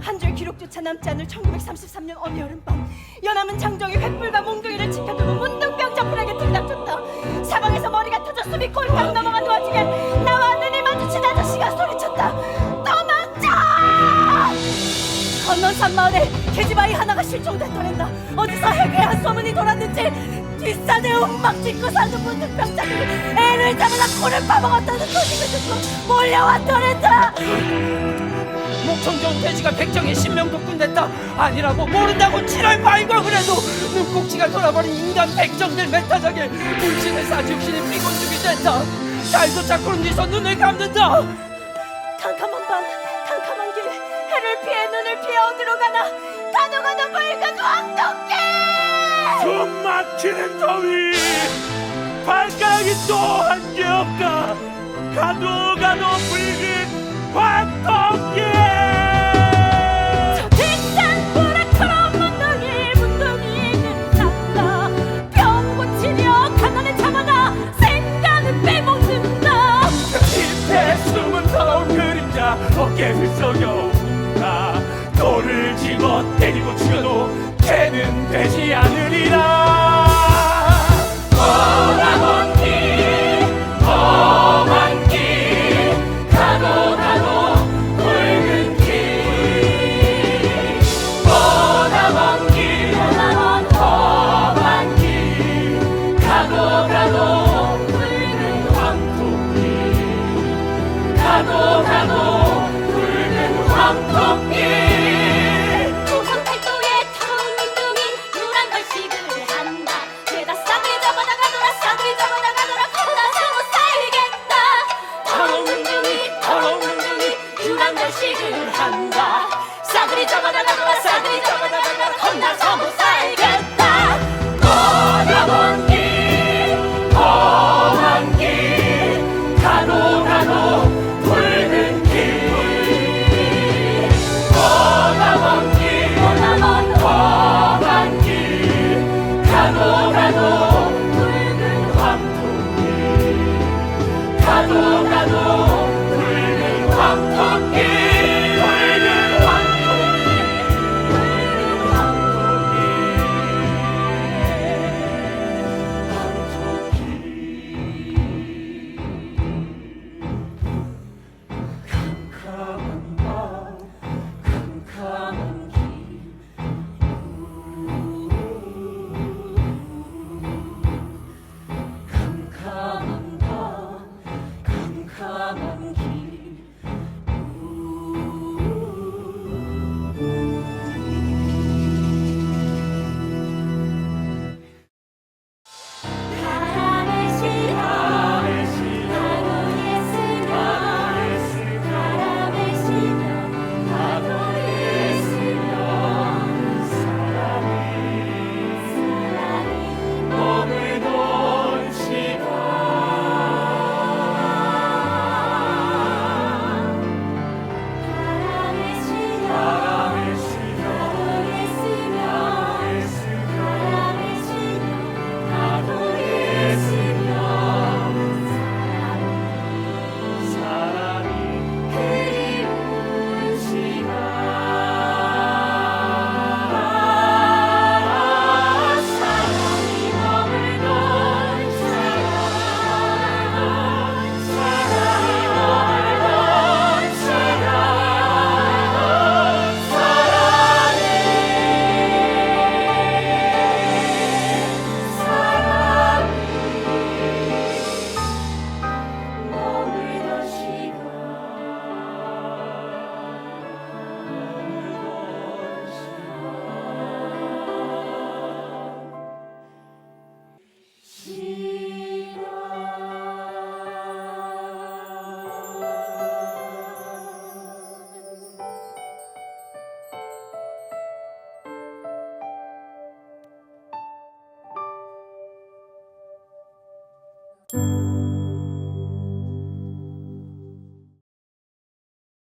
한 줄 기록조차 남지 않을 1933년 어느 여름밤 연암은 장정이 횃불과 몽둥이를 지켜두고 문둥병 접근하게 들닥쳤다. 사방에서 머리가 터졌으니 골탕 넘 실종됐더랬다 어디서 해괴한 소문이 돌았는지? 뒷산에 움막 짓고 사는 문둥병자들이 애를 잡으라 코를 파먹었다는 소식을 듣고 몰려왔더랬다! 목청정 돼지가 백정의 신명 독군됐다. 아니라고 모른다고 칠할 발광을 해도 눈꼭지가 돌아버린 인간 백정들 메타적에 불신의 사지육신이 비곤죽이 됐다. 달도 자꾸는 뒤서 눈을 감는다. 캄캄한 밤, 캄캄한 길, 해를 피해 눈을 피해 어디로 가나? 가도 가도 붉은 왕도끼! 숨 막히는 더위. 발가락이 또 한 개 없다. 가도 가도 붉은 집어 때리고 죽여도 개는 되지 않으리라. 험한 길 험한 길 가도 가도 붉은 길. 뻔함한 길 험한 길 가도 가도 붉은 황토길. 가도 가도 붉은 황토길 싸그리 잡아다 가더라 건너서 못 살겠다. 뻔함한 길 험한 길 가도 가도 붉은 길. 뻔함한 길 험한 길 가도 가도 붉은 황토길. 가도 가도 아